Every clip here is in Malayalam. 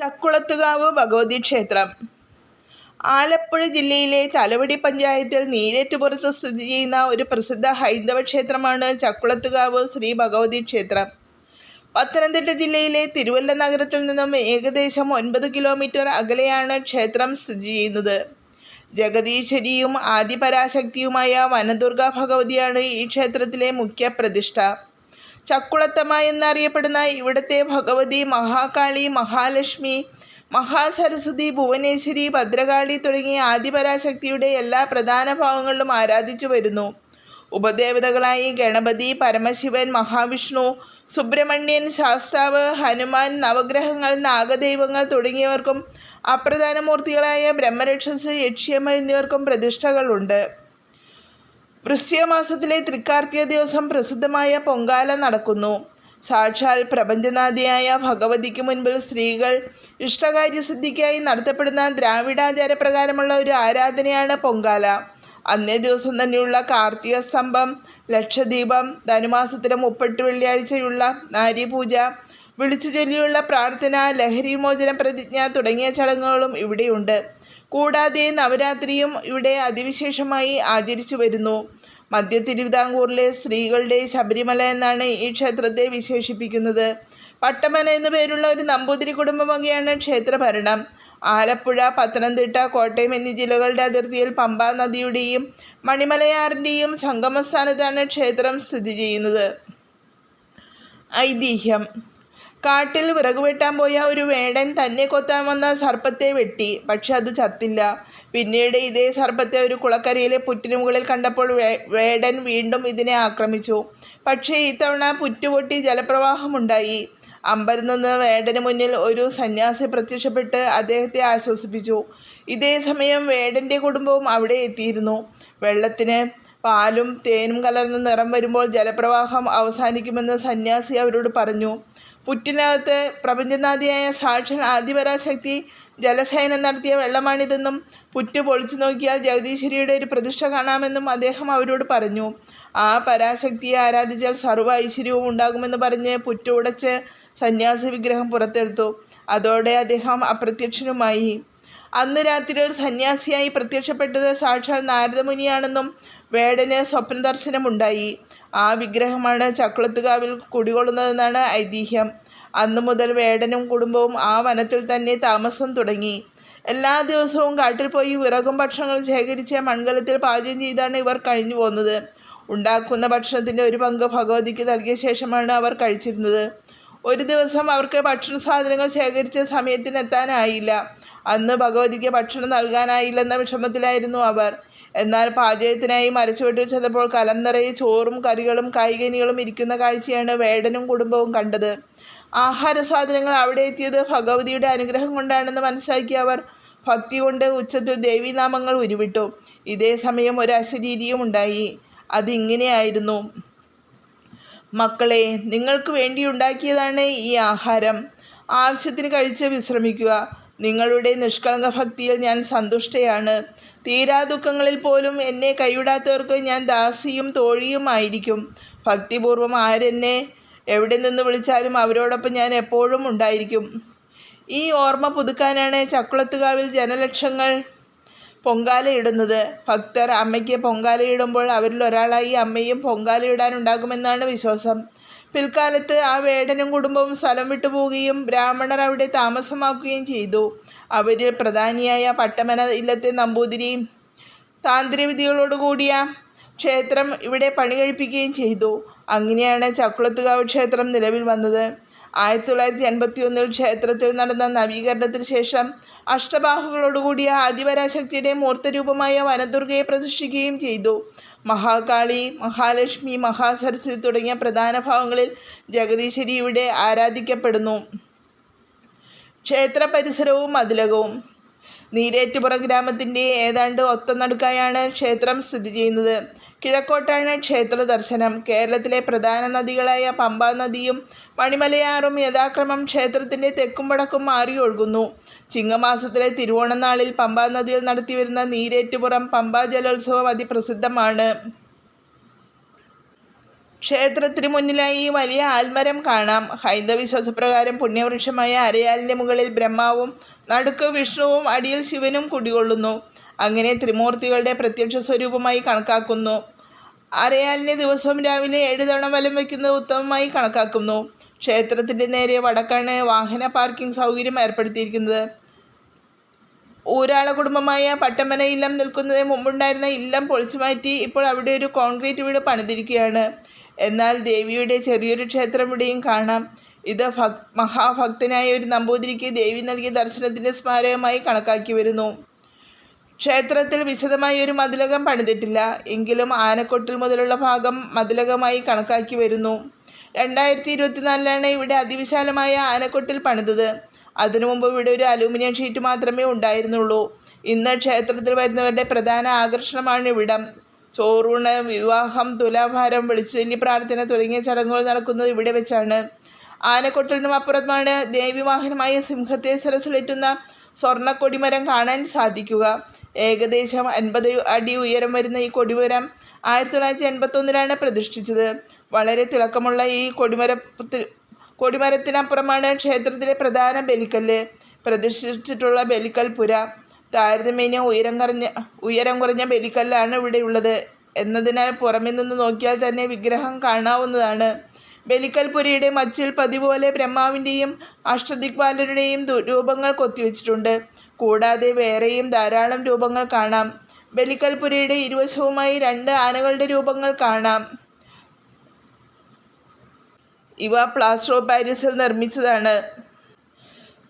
ചക്കുളത്തുകാവ് ഭഗവതി ക്ഷേത്രം. ആലപ്പുഴ ജില്ലയിലെ തലവടി പഞ്ചായത്തിൽ നീലേറ്റുപുറത്ത് സ്ഥിതി ചെയ്യുന്ന ഒരു പ്രസിദ്ധ ഹൈന്ദവ ക്ഷേത്രമാണ് ചക്കുളത്തുകാവ് ശ്രീ ഭഗവതി ക്ഷേത്രം. പത്തനംതിട്ട ജില്ലയിലെ തിരുവല്ല നഗരത്തിൽ നിന്നും ഏകദേശം ഒൻപത് കിലോമീറ്റർ അകലെയാണ് ക്ഷേത്രം സ്ഥിതി ചെയ്യുന്നത്. ജഗദീശ്വരിയും ആദിപരാശക്തിയുമായ വനദുർഗ ഭഗവതിയാണ് ഈ ക്ഷേത്രത്തിലെ മുഖ്യ പ്രതിഷ്ഠ. ചക്കുളത്തമ്മ എന്നറിയപ്പെടുന്ന ഇവിടുത്തെ ഭഗവതി മഹാകാളി മഹാലക്ഷ്മി മഹാസരസ്വതി ഭുവനേശ്വരി ഭദ്രകാളി തുടങ്ങിയ ആദിപരാശക്തിയുടെ എല്ലാ പ്രധാന ഭാവങ്ങളിലും ആരാധിച്ചു വരുന്നു. ഉപദേവതകളായി ഗണപതി പരമശിവൻ മഹാവിഷ്ണു സുബ്രഹ്മണ്യൻ ശാസ്താവ് ഹനുമാൻ നവഗ്രഹങ്ങൾ നാഗദൈവങ്ങൾ തുടങ്ങിയവർക്കും അപ്രധാന മൂർത്തികളായ ബ്രഹ്മരക്ഷസ് യക്ഷ്യമ്മ എന്നിവർക്കും പ്രതിഷ്ഠകളുണ്ട്. വൃശ്ചികമാസത്തിലെ തൃക്കാർത്തിക ദിവസം പ്രസിദ്ധമായ പൊങ്കാല നടക്കുന്നു. സാക്ഷാൽ പ്രപഞ്ചനാഥിയായ ഭഗവതിക്ക് മുൻപിൽ സ്ത്രീകൾ ഇഷ്ടകാര്യസിദ്ധിക്കായി നടത്തപ്പെടുന്ന ദ്രാവിഡാചാര പ്രകാരമുള്ള ഒരു ആരാധനയാണ് പൊങ്കാല. അന്നേ ദിവസം തന്നെയുള്ള കാർത്തിക സ്തംഭം ലക്ഷദീപം ധനുമാസത്തിലെ മുപ്പെട്ട് വെള്ളിയാഴ്ചയുള്ള നാരീപൂജ വിളിച്ചു ചൊല്ലിയുള്ള പ്രാർത്ഥന ലഹരി മോചന പ്രതിജ്ഞ തുടങ്ങിയ ചടങ്ങുകളും ഇവിടെയുണ്ട്. കൂടാതെ നവരാത്രിയും ഇവിടെ അതിവിശേഷമായി ആചരിച്ചു വരുന്നു. മധ്യ തിരുവിതാംകൂറിലെ സ്ത്രീകളുടെ ശബരിമല എന്നാണ് ഈ ക്ഷേത്രത്തെ വിശേഷിപ്പിക്കുന്നത്. പട്ടമന എന്നു പേരുള്ള ഒരു നമ്പൂതിരി കുടുംബം വകയാണ് ക്ഷേത്രഭരണം. ആലപ്പുഴ പത്തനംതിട്ട കോട്ടയം എന്നീ ജില്ലകളുടെ അതിർത്തിയിൽ പമ്പാ നദിയുടെയും മണിമലയാറിന്റെയും സംഗമസ്ഥാനത്താണ് ക്ഷേത്രം സ്ഥിതി ചെയ്യുന്നത്. ഐതിഹ്യം. കാട്ടിൽ വിറക് വെട്ടാൻ പോയ ഒരു വേടൻ തന്നെ കൊത്താൻ വന്ന സർപ്പത്തെ വെട്ടി. പക്ഷെ അത് ചത്തില്ല. പിന്നീട് ഇതേ സർപ്പത്തെ ഒരു കുളക്കരയിലെ പുറ്റിനു മുകളിൽ കണ്ടപ്പോൾ വേടൻ വീണ്ടും ഇതിനെ ആക്രമിച്ചു. പക്ഷേ ഇത്തവണ പുറ്റുപൊട്ടി ജലപ്രവാഹമുണ്ടായി. അമ്പരിൽ നിന്ന് വേടന് മുന്നിൽ ഒരു സന്യാസി പ്രത്യക്ഷപ്പെട്ട് അദ്ദേഹത്തെ ആശ്വസിപ്പിച്ചു. ഇതേ സമയം വേടന്റെ കുടുംബവും അവിടെ എത്തിയിരുന്നു. വെള്ളത്തിന് പാലും തേനും കലർന്ന നിറം വരുമ്പോൾ ജലപ്രവാഹം അവസാനിക്കുമെന്ന് സന്യാസി അവരോട് പറഞ്ഞു. പുറ്റിനകത്ത് പ്രപഞ്ചനാദിയായ സാക്ഷൻ ആദിപരാശക്തി ജലശയനം നടത്തിയ വെള്ളമാണിതെന്നും പുറ്റ് പൊളിച്ചു നോക്കിയാൽ ജഗദീശ്വരിയുടെ ഒരു പ്രതിഷ്ഠ കാണാമെന്നും അദ്ദേഹം അവരോട് പറഞ്ഞു. ആ പരാശക്തിയെ ആരാധിച്ചാൽ സർവ ഐശ്വര്യവും ഉണ്ടാകുമെന്ന് പറഞ്ഞ് പുറ്റ് ഉടച്ച് സന്യാസി വിഗ്രഹം പുറത്തെടുത്തു. അതോടെ അദ്ദേഹം അപ്രത്യക്ഷനുമായി. അന്ന് രാത്രിയിൽ സന്യാസിയായി പ്രത്യക്ഷപ്പെട്ടത് സാക്ഷാൽ നാരദമുനിയാണെന്നും വേടന് സ്വപ്ന ദർശനമുണ്ടായി ആ വിഗ്രഹമാണ് ചക്കുളത്തുകാവിൽ കുടികൊള്ളുന്നതെന്നാണ് ഐതിഹ്യം. അന്നു മുതൽ വേടനും കുടുംബവും ആ വനത്തിൽ തന്നെ താമസം തുടങ്ങി. എല്ലാ ദിവസവും കാട്ടിൽ പോയി വിറകും ഭക്ഷണങ്ങൾ ശേഖരിച്ച് മൺകലത്തിൽ പാചകം ചെയ്താണ് ഇവർ കഴിഞ്ഞു പോകുന്നത് ഉണ്ടാക്കുന്ന ഭക്ഷണത്തിന്റെ ഒരു പങ്ക് ഭഗവതിക്ക് നൽകിയ ശേഷമാണ് അവർ കഴിച്ചിരുന്നത്. ഒരു ദിവസം അവർക്ക് ഭക്ഷണ സാധനങ്ങൾ ശേഖരിച്ച സമയത്തിനെത്താനായില്ല. അന്ന് ഭഗവതിക്ക് ഭക്ഷണം നൽകാനായില്ലെന്ന വിഷമത്തിലായിരുന്നു അവർ. എന്നാൽ പാചകത്തിനായി മരച്ചുവട്ടിൽ ചെന്നപ്പോൾ കലം നിറയെ ചോറും കറികളും കായികനികളും ഇരിക്കുന്ന കാഴ്ചയാണ് വേടനും കുടുംബവും കണ്ടത്. ആഹാര സാധനങ്ങൾ അവിടെ എത്തിയത് ഭഗവതിയുടെ അനുഗ്രഹം കൊണ്ടാണെന്ന് മനസ്സിലാക്കിയ അവർ ഭക്തി കൊണ്ട് ഉച്ചത്തിൽ ദേവീനാമങ്ങൾ ഉരുവിട്ടു. ഇതേ സമയം ഒരു അശരീരിയും ഉണ്ടായി. അതിങ്ങനെയായിരുന്നു. മക്കളെ നിങ്ങൾക്ക് വേണ്ടി ഉണ്ടാക്കിയതാണ് ഈ ആഹാരം. ആവശ്യത്തിന് കഴിച്ച് വിശ്രമിക്കുക. നിങ്ങളുടെ നിഷ്കളങ്ക ഭക്തിയിൽ ഞാൻ സന്തുഷ്ടയാണ്. തീരാ ദുഃഖങ്ങളിൽ പോലും എന്നെ കൈവിടാത്തവർക്ക് ഞാൻ ദാസിയും തോഴിയുമായിരിക്കും ഭക്തിപൂർവം ആരെന്നെ എവിടെ നിന്ന് വിളിച്ചാലും അവരോടൊപ്പം ഞാൻ എപ്പോഴും ഉണ്ടായിരിക്കും. ഈ ഓർമ്മ പുതുക്കാനാണ് ചക്കുളത്തുകാവിൽ ജനലക്ഷങ്ങൾ പൊങ്കാലയിടുന്നത്. ഭക്തർ അമ്മയ്ക്ക് പൊങ്കാലയിടുമ്പോൾ അവരിൽ ഒരാളായി അമ്മയും പൊങ്കാലയിടാനുണ്ടാകുമെന്നാണ് വിശ്വാസം. പിൽക്കാലത്ത് ആ വേടനും കുടുംബവും സ്ഥലം വിട്ടുപോവുകയും ബ്രാഹ്മണർ അവിടെ താമസമാക്കുകയും ചെയ്തു. അവരിൽ പ്രധാനിയായ പട്ടമന ഇല്ലത്തെ നമ്പൂതിരി താന്ത്രികവിധികളോടുകൂടിയ ക്ഷേത്രം ഇവിടെ പണി കഴിപ്പിക്കുകയും ചെയ്തു. അങ്ങനെയാണ് ചക്കുളത്തുകാവ് ക്ഷേത്രം നിലവിൽ വന്നത്. ആയിരത്തി തൊള്ളായിരത്തി എൺപത്തി ഒന്നിൽ ക്ഷേത്രത്തിൽ നടന്ന നവീകരണത്തിന് ശേഷം അഷ്ടബാഹുകളോടുകൂടിയ ആദിപരാശക്തിയുടെ മൂർത്തരൂപമായ വനദുർഗയെ പ്രതിഷ്ഠിക്കുകയും ചെയ്തു. മഹാകാളി മഹാലക്ഷ്മി മഹാസരസ്വതി തുടങ്ങിയ പ്രധാന ഭാവങ്ങളിൽ ജഗദീശ്വരി ഇവിടെ ആരാധിക്കപ്പെടുന്നു. ക്ഷേത്ര പരിസരവും മതിലകവും. നീരേറ്റുപുറം ഗ്രാമത്തിന്റെ ഏതാണ്ട് ഒത്തനടുക്കായാണ് ക്ഷേത്രം സ്ഥിതി ചെയ്യുന്നത്. കിഴക്കോട്ടാണ് ക്ഷേത്ര ദർശനം. കേരളത്തിലെ പ്രധാന നദികളായ പമ്പാ നദിയും മണിമലയാറും യഥാക്രമം ക്ഷേത്രത്തിന്റെ തെക്കും വടക്കും മാറി ഒഴുകുന്നു. ചിങ്ങമാസത്തിലെ തിരുവോണനാളിൽ പമ്പാ നദിയിൽ നടത്തിവരുന്ന നീരേറ്റുപുറം പമ്പാ ജലോത്സവം അതിപ്രസിദ്ധമാണ്. ക്ഷേത്രത്തിന് മുന്നിലായി വലിയ ആൽമരം കാണാം. ഹൈന്ദവ വിശ്വാസപ്രകാരം പുണ്യവൃക്ഷമായ അരയാലിന്റെ മുകളിൽ ബ്രഹ്മാവും നടുക്ക് വിഷ്ണുവും അടിയിൽ ശിവനും കുടികൊള്ളുന്നു. അങ്ങനെ ത്രിമൂർത്തികളുടെ പ്രത്യക്ഷ സ്വരൂപമായി കണക്കാക്കുന്നു. അരയാലിനെ ദിവസവും രാവിലെ ഏഴ് തവണ വലം വയ്ക്കുന്നത് ഉത്തമമായി കണക്കാക്കുന്നു. ക്ഷേത്രത്തിന്റെ നേരെ വടക്കാണ് വാഹന പാർക്കിംഗ് സൗകര്യം ഏർപ്പെടുത്തിയിരിക്കുന്നത്. ഊരാള കുടുംബമായ പട്ടമന ഇല്ലം നിൽക്കുന്നതിന് മുമ്പുണ്ടായിരുന്ന ഇല്ലം പൊളിച്ചു മാറ്റി ഇപ്പോൾ അവിടെ ഒരു കോൺക്രീറ്റ് വീട് പണിതിരിക്കുകയാണ്. എന്നാൽ ദേവിയുടെ ചെറിയൊരു ക്ഷേത്രം ഇവിടെയും കാണാം. ഇത് ഭക് മഹാഭക്തനായ ഒരു നമ്പൂതിരിക്ക് ദേവി നൽകിയ ദർശനത്തിന്റെ സ്മാരകമായി കണക്കാക്കി വരുന്നു. ക്ഷേത്രത്തിൽ വിശദമായ ഒരു മതിലകം പണിതിട്ടില്ല. എങ്കിലും ആനക്കൊട്ടിൽ മുതലുള്ള ഭാഗം മതിലകമായി കണക്കാക്കി വരുന്നു. രണ്ടായിരത്തി ഇരുപത്തിനാലിലാണ് ഇവിടെ അതിവിശാലമായ ആനക്കൊട്ടിൽ പണിതത്. അതിനു മുമ്പ് ഇവിടെ ഒരു അലൂമിനിയം ഷീറ്റ് മാത്രമേ ഉണ്ടായിരുന്നുള്ളൂ. ഇന്ന് ക്ഷേത്രത്തിൽ വരുന്നവരുടെ പ്രധാന ആകർഷണമാണ് ഇവിടം. ചോറൂണ് വിവാഹം തുലാഭാരം ഇനി പ്രാർത്ഥന തുടങ്ങിയ ചടങ്ങുകൾ നടക്കുന്നത് ഇവിടെ വെച്ചാണ്. ആനക്കൊട്ടലിനും അപ്പുറത്താണ് ദേവിവാഹനമായ സിംഹത്തെ സരസിലേറ്റുന്ന സ്വർണ കൊടിമരം കാണാൻ സാധിക്കുക. ഏകദേശം അൻപത് അടി ഉയരം വരുന്ന ഈ കൊടിമരം ആയിരത്തി തൊള്ളായിരത്തി എൺപത്തൊന്നിലാണ് പ്രതിഷ്ഠിച്ചത്. വളരെ തിളക്കമുള്ള ഈ കൊടിമര കൊടിമരത്തിനപ്പുറമാണ് ക്ഷേത്രത്തിലെ പ്രധാന ബലിക്കല്ല്. പ്രതിഷ്ഠിച്ചിട്ടുള്ള ബലിക്കൽ പുര താരതമ്യേന ഉയരം കുറഞ്ഞ ഉയരം കുറഞ്ഞ ബലിക്കല്ലാണ് ഇവിടെയുള്ളത്. എന്നതിനാൽ പുറമെ നിന്ന് നോക്കിയാൽ തന്നെ വിഗ്രഹം കാണാവുന്നതാണ്. ബലിക്കൽപുരയുടെ മച്ചിൽ പതിപോലെ ബ്രഹ്മാവിന്റെയും അഷ്ടദിക്പാലരുടെയും രൂപങ്ങൾ കൊത്തിവെച്ചിട്ടുണ്ട്. കൂടാതെ വേറെയും ധാരാളം രൂപങ്ങൾ കാണാം. ബലിക്കൽപുരയുടെ ഇരുവശവുമായി രണ്ട് ആനകളുടെ രൂപങ്ങൾ കാണാം. ഇവ പ്ലാസ്റ്റർ ഓഫ് പാരീസിൽ നിർമ്മിച്ചതാണ്.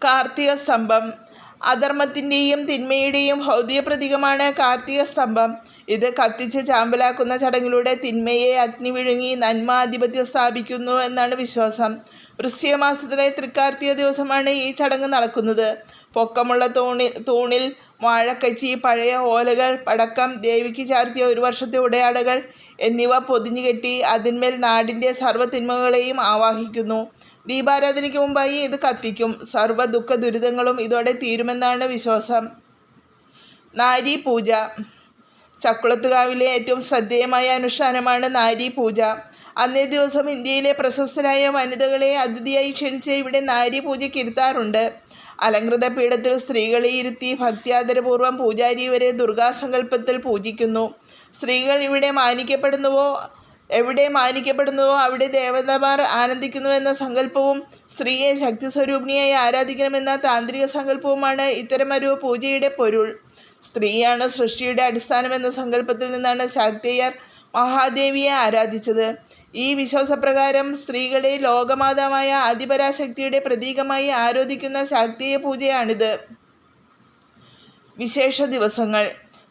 കാർത്തിക സ്തംഭം. അധർമ്മത്തിന്റെയും തിന്മയുടെയും ഭൗതിക പ്രതീകമാണ് കാർത്തിക സ്തംഭം. ഇത് കത്തിച്ച് ചാമ്പലാക്കുന്ന ചടങ്ങിലൂടെ തിന്മയെ അഗ്നി വിഴുങ്ങി നന്മ ആധിപത്യം സ്ഥാപിക്കുന്നു എന്നാണ് വിശ്വാസം. വൃശ്ചിക മാസത്തിലെ തൃക്കാർത്തിക ദിവസമാണ് ഈ ചടങ്ങ് നടക്കുന്നത്. പൊക്കമുള്ള തൂണി തൂണിൽ വാഴക്കച്ചി പഴയ ഓലകൾ പടക്കം ദേവിക്ക് ചാർത്തിയ ഒരു വർഷത്തെ ഉടയാടകൾ എന്നിവ പൊതിഞ്ഞുകെട്ടി അതിന്മേൽ നാടിന്റെ സർവ തിന്മകളെയും ആവാഹിക്കുന്നു. ദീപാരാധനയ്ക്ക് മുമ്പായി ഇത് കത്തിക്കും. സർവ ദുഃഖ ദുരിതങ്ങളും ഇതോടെ തീരുമെന്നാണ് വിശ്വാസം. നാരി പൂജ. ചക്കുളത്തുകാവിലെ ഏറ്റവും ശ്രദ്ധേയമായ അനുഷ്ഠാനമാണ് നാരി പൂജ. അന്നേ ദിവസം ഇന്ത്യയിലെ പ്രശസ്തരായ വനിതകളെ അതിഥിയായി ക്ഷണിച്ച് ഇവിടെ നാരി പൂജയ്ക്ക് ഇരുത്താറുണ്ട്. അലങ്കൃത പീഠത്തിൽ സ്ത്രീകളെ ഇരുത്തി ഭക്തിയാദരപൂർവം പൂജാരി വരെ ദുർഗാസങ്കല്പത്തിൽ പൂജിക്കുന്നു. സ്ത്രീകൾ ഇവിടെ മാനിക്കപ്പെടുന്നുവോ? എവിടെ മാനിക്കപ്പെടുന്നുവോ അവിടെ ദേവതമാർ ആനന്ദിക്കുന്നു എന്ന സങ്കല്പവും സ്ത്രീയെ ശക്തി സ്വരൂപിണിയായി ആരാധിക്കണമെന്ന താന്ത്രിക സങ്കല്പവുമാണ് ഇത്തരമൊരു പൂജയുടെ പൊരുൾ. സ്ത്രീയാണ് സൃഷ്ടിയുടെ അടിസ്ഥാനമെന്ന സങ്കല്പത്തിൽ നിന്നാണ് ശാക്തേയർ മഹാദേവിയെ ആരാധിച്ചത്. ഈ വിശ്വാസപ്രകാരം സ്ത്രീകളെ ലോകമാതാവായ ആദിപരാശക്തിയുടെ പ്രതീകമായി ആരാധിക്കുന്ന ശാക്തീയ പൂജയാണിത്. വിശേഷ ദിവസങ്ങൾ.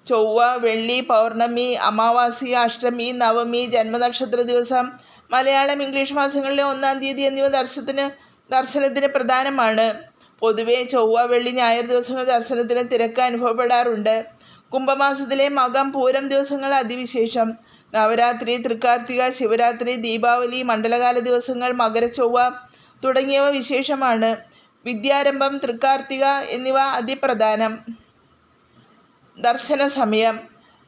ചൊവ്വ വെള്ളി പൗർണമി അമാവാസി അഷ്ടമി നവമി ജന്മനക്ഷത്ര ദിവസം മലയാളം ഇംഗ്ലീഷ് മാസങ്ങളിലെ ഒന്നാം തീയതി എന്നിവ ദർശനത്തിന് ദർശനത്തിന് പ്രധാനമാണ്. പൊതുവെ ചൊവ്വ വെള്ളി ഞായർ ദിവസങ്ങൾ ദർശനത്തിന് തിരക്ക് അനുഭവപ്പെടാറുണ്ട്. കുംഭമാസത്തിലെ മകം പൂരം ദിവസങ്ങൾ അതിവിശേഷം. നവരാത്രി തൃക്കാർത്തിക ശിവരാത്രി ദീപാവലി മണ്ഡലകാല ദിവസങ്ങൾ മകരച്ചൊവ്വ തുടങ്ങിയവ വിശേഷമാണ്. വിദ്യാരംഭം തൃക്കാർത്തിക എന്നിവ അതിപ്രധാനം. ദർശന സമയം.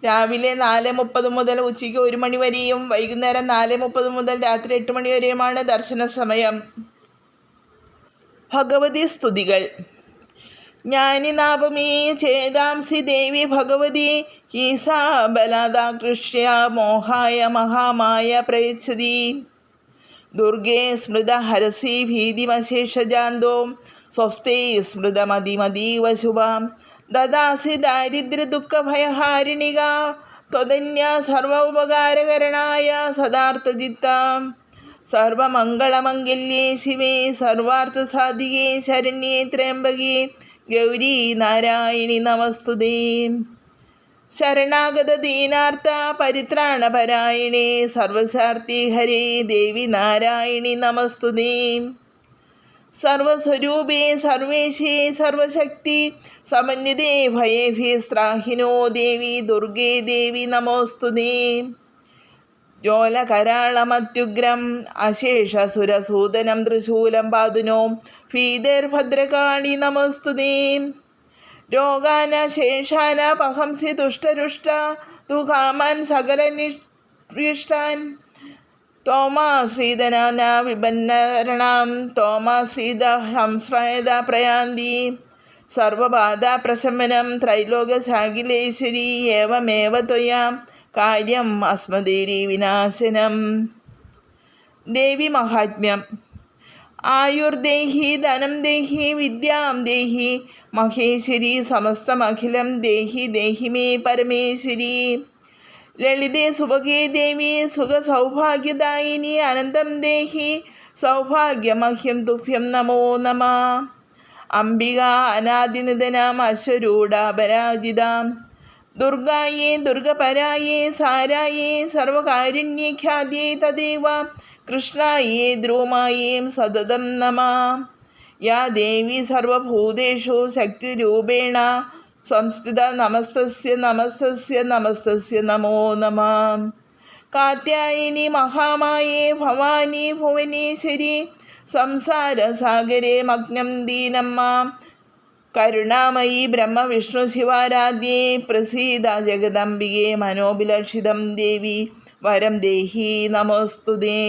രാവിലെ നാല് മുപ്പത് മുതൽ ഉച്ചയ്ക്ക് ഒരു മണി വരെയും വൈകുന്നേരം നാല് മുപ്പത് മുതൽ രാത്രി എട്ട് മണി വരെയുമാണ് ദർശന സമയം. ഭഗവതി സ്തുതികൾ. ജ്ഞാനിനാപമേ ചേതാംസി ദേവി ഭഗവതി ഈസാ ബലാദാകൃഷ്യ മോഹായ മഹാമായ പ്രയച്ഛതി. ദുർഗേ സ്മൃത ഹരസി ഭീതിമശേഷജാന്തോ സ്വസ്തേ സ്മൃതമതിമതീവ ശുഭാം. ദദാസി ദാരിദ്ര്യദുഃഖഭയഹാരിണിക ത്വതന്യ സർവ ഉപകാരകരണായ സദാർത്ഥജിത്താം. സർവമംഗളമംഗല്യേ ശിവേ സർവാർത്ഥസാധികേ ശരണ്യേ ത്രയംബകേ ഗൗരി നാരായണി നമസ്തുതേ. ശരണാഗത ദീനാർത്ഥ പരിത്രാണപരായണേ സർവസാർത്ഥി ഹരേ ദേവി നാരായണി നമസ്തുതേ. സർവസ്വരൂപേ സർവേശേ സർവശക്തി സമന്വിതേ ഭയേഭിസ്ത്രാഹിനോ ദേവി ദുർഗേ ദേവി നമോസ്തുതേ. ജോലകരാളമത്യുഗ്രം അശേഷസുരസൂദനം തൃശൂലം പാതുനോ ഭീതർഭദ്രകാളി നമസ്തുതേ. രോഗാന ശേഷാന പഹംസി തുഷ്ടരുഷ്ട ദുഃഖാമാൻ സകല നിഷ്ടാൻ തോമാശ്രീതനാന വിപന്നരണാം. തോമാശ്രീത ഹംസ്രയത പ്രയാന്തി. സർവബാധ പ്രശമനം ത്രൈലോകശാഖിലേശ്വരി ഏവമേവ ത്വയാം. കാര്യം അസ്മദേരി വിനാശനം. ദേവി മഹാത്മ്യം. ആയുർദേഹി ധനം ദേഹി വിദ്യാം ദേഹി. മഹേശ്വരി സമസ്തമഖിലം ദേഹി ദേഹി മേ പരമേശ്വരി. ലളിതേ സുഭഗേ ദേവി സുഖ സൗഭാഗ്യദായിനി അനന്തം ദേഹി സൗഭാഗ്യമഹ്യം തുഭ്യം നമോ നമ. അംബിക അനാദിനിതനാം അശ്വരൂഢാപരാജിതാം. ദുർഗായേ ദുർഗപരായേ സാരായേ സർവകാരുണ്യഖ്യാതിയേ തദേവ. കൃഷ്ണായേ ധ്രുവമായേം സതതം നമ. യാ ദേവി സർവഭൂതേഷു ശക്തിരൂപേണ സംസ്ഥിത നമസ്തസ്യ നമസ്തസ്യ നമസ്തസ്യ നമോ നമ കാത്യായനി മഹാമായേ ഭവാനി ഭുവനേശ്വരി സംസാരസാഗരേ മഗ്നം ദീനമ്മ കരുണാമയി ബ്രഹ്മവിഷ്ണു ശിവാരാധ്യേ പ്രസീത ജഗദംബികേ മനോഭിലഷിതം ദേവി വരം ദേഹി നമോസ്തുതേ।